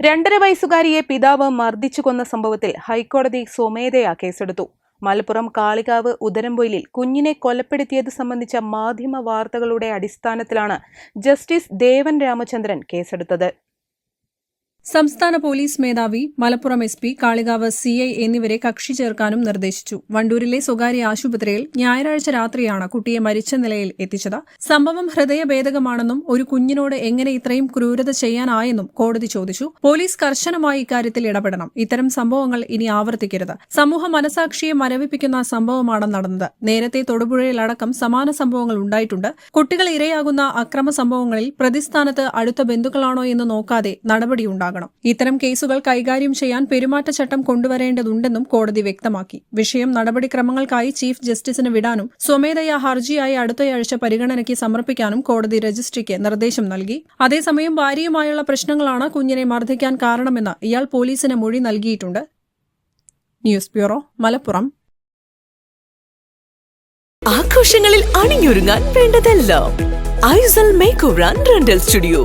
രണ്ടര വയസ്സുകാരിയെ പിതാവ് മർദ്ദിച്ചു കൊന്ന സംഭവത്തിൽ ഹൈക്കോടതി സ്വമേധയാ കേസെടുത്തു. മലപ്പുറം കാളികാവ് ഉദരമ്പൊയിലിൽ കുഞ്ഞിനെ കൊലപ്പെടുത്തിയത് സംബന്ധിച്ച മാധ്യമ വാർത്തകളുടെ അടിസ്ഥാനത്തിലാണ് ജസ്റ്റിസ് ദേവൻ രാമചന്ദ്രൻ കേസെടുത്തത്. സംസ്ഥാന പോലീസ് മേധാവി Malappuram S P Kalikavu C I എന്നിവരെ കക്ഷി ചേർക്കാനും നിർദ്ദേശിച്ചു. വണ്ടൂരിലെ സ്വകാര്യ ആശുപത്രിയിൽ ഞായറാഴ്ച രാത്രിയാണ് കുട്ടിയെ മരിച്ച നിലയിൽ എത്തിച്ചത്. സംഭവം ഹൃദയഭേദകമാണെന്നും ഒരു കുഞ്ഞിനോട് എങ്ങനെ ഇത്രയും ക്രൂരത ചെയ്യാനായെന്നും കോടതി ചോദിച്ചു. പോലീസ് കർശനമായി ഇക്കാര്യത്തിൽ ഇടപെടണം. ഇത്തരം സംഭവങ്ങൾ ഇനി ആവർത്തിക്കരുത്. സമൂഹ മനസാക്ഷിയെ മരവിപ്പിക്കുന്ന സംഭവമാണ് നടന്നത്. നേരത്തെ തൊടുപുഴയിലടക്കം സമാന സംഭവങ്ങൾ ഉണ്ടായിട്ടുണ്ട്. കുട്ടികൾ ഇരയാകുന്ന അക്രമ സംഭവങ്ങളിൽ പ്രതിസ്ഥാനത്ത് അടുത്ത ബന്ധുക്കളാണോ എന്ന് നോക്കാതെ നടപടിയുണ്ടാകണം ഇത്തരം കേസുകൾ കൈകാര്യം ചെയ്യാൻ പെരുമാറ്റച്ചട്ടം കൊണ്ടുവരേണ്ടതുണ്ടെന്നും കോടതി വ്യക്തമാക്കി. വിഷയം നടപടിക്രമങ്ങൾക്കായി ചീഫ് ജസ്റ്റിസിന് വിടാനും സ്വമേധയാ ഹർജിയായി അടുത്തയാഴ്ച പരിഗണനയ്ക്ക് സമർപ്പിക്കാനും കോടതി രജിസ്ട്രിക്ക് നിർദ്ദേശം നൽകി. അതേസമയം ഭാര്യയുമായുള്ള പ്രശ്നങ്ങളാണ് കുഞ്ഞിനെ മർദ്ദിക്കാൻ കാരണമെന്ന് ഇയാൾ പോലീസിന് മൊഴി നൽകിയിട്ടുണ്ട്. News bureau Malappuram. ആഘോഷങ്ങളിൽ അണിഞ്ഞൊരുങ്ങാൻ വേണ്ടതെല്ലാം. ഐസൽ make over rental studio.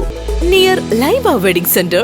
Near Laiba wedding centre